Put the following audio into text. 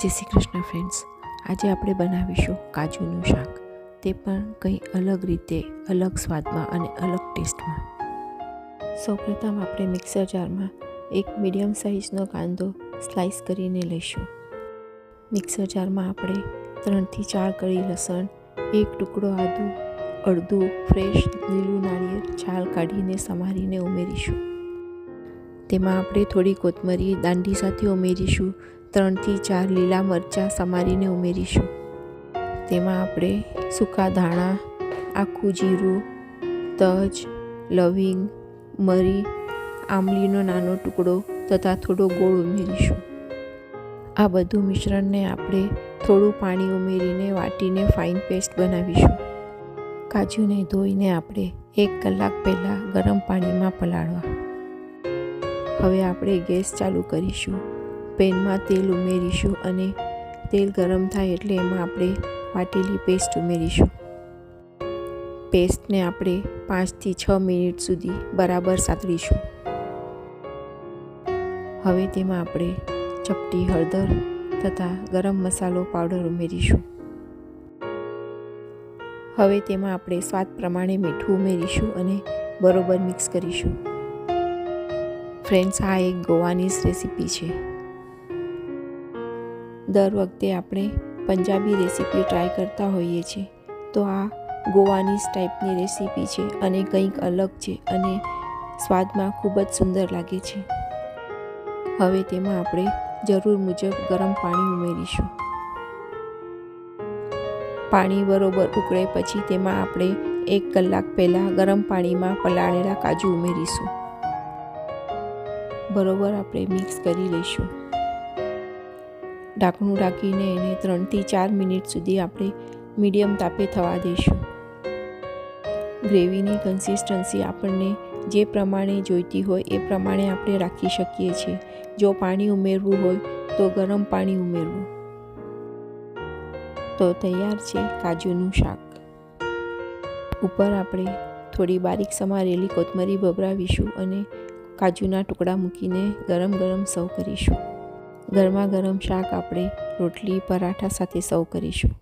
જય શ્રી કૃષ્ણ ફ્રેન્ડ્સ આજે આપણે બનાવીશું કાજુનું શાક. તે પણ કંઈ અલગ રીતે, અલગ સ્વાદમાં અને અલગ ટેસ્ટમાં. સૌપ્રથમ આપણે મિક્સર જારમાં એક મીડિયમ સાઇઝનો કાંદો સ્લાઇસ કરીને લઈશું. મિક્સર જારમાં આપણે ત્રણથી ચાર કળી લસણ, એક ટુકડો આદુ, અડધું ફ્રેશ લીલું નાળિયેર છાલ કાઢીને સમારીને ઉમેરીશું. તેમાં આપણે થોડી કોથમરી, દાંડી સાથે ઉમેરીશું ત્રણથી ચાર લીલા મરચાં સમારીને ઉમેરીશું. તેમાં આપણે સૂકા ધાણા, આખું જીરું, તજ, લવિંગ, મરી, આંબલીનો નાનો ટુકડો તથા થોડો ગોળ ઉમેરીશું. આ બધું મિશ્રણને આપણે થોડું પાણી ઉમેરીને વાટીને ફાઇન પેસ્ટ બનાવીશું. કાજુને ધોઈને આપણે એક કલાક પહેલાં ગરમ પાણીમાં પલાળવા. હવે આપણે ગેસ ચાલુ કરીશું. પેનમાં તેલ ઉમેરીશું અને તેલ ગરમ થાય એટલે એમાં આપણે વાટેલી પેસ્ટ ઉમેરીશું. પેસ્ટને આપણે પાંચથી છ મિનિટ સુધી બરાબર સાતળીશું હવે તેમાં આપણે ચપટી હળદર તથા ગરમ મસાલો પાવડર ઉમેરીશું. હવે તેમાં આપણે સ્વાદ પ્રમાણે મીઠું ઉમેરીશું અને બરોબર મિક્સ કરીશું. ફ્રેન્ડ્સ, આ એક ગોવાની રેસીપી છે. દર વખતે આપણે પંજાબી રેસીપી ટ્રાય કરતા હોઈએ છીએ. તો આ ગોવાનીઝ ટાઈપની રેસીપી છે અને કંઈક અલગ છે અને સ્વાદમાં ખૂબ જ સુંદર લાગે છે. હવે તેમાં આપણે જરૂર મુજબ ગરમ પાણી ઉમેરીશું. પાણી બરોબર ઉકળે પછી તેમાં આપણે એક કલાક પહેલાં ગરમ પાણીમાં પલાળેલા કાજુ ઉમેરીશું. બરોબર આપણે મિક્સ કરી લઈશું. ઢાંકણું ઢાંકીને એને ત્રણથી ચાર મિનિટ સુધી આપણે મીડિયમ તાપે થવા દઈશું. ગ્રેવીની કન્સિસ્ટન્સી આપણને જે પ્રમાણે જોઈતી હોય એ પ્રમાણે આપણે રાખી શકીએ છીએ. જો પાણી ઉમેરવું હોય તો ગરમ પાણી ઉમેરવું. તો તૈયાર છે કાજુનું શાક. ઉપર આપણે થોડી બારીક સમારેલી કોથમરી ભભરાવીશું અને કાજુના ટુકડા મૂકીને ગરમ ગરમ સર્વ કરીશું. ગરમા ગરમ શાક આપણે રોટલી પરાઠા સાથે સર્વ કરીશું.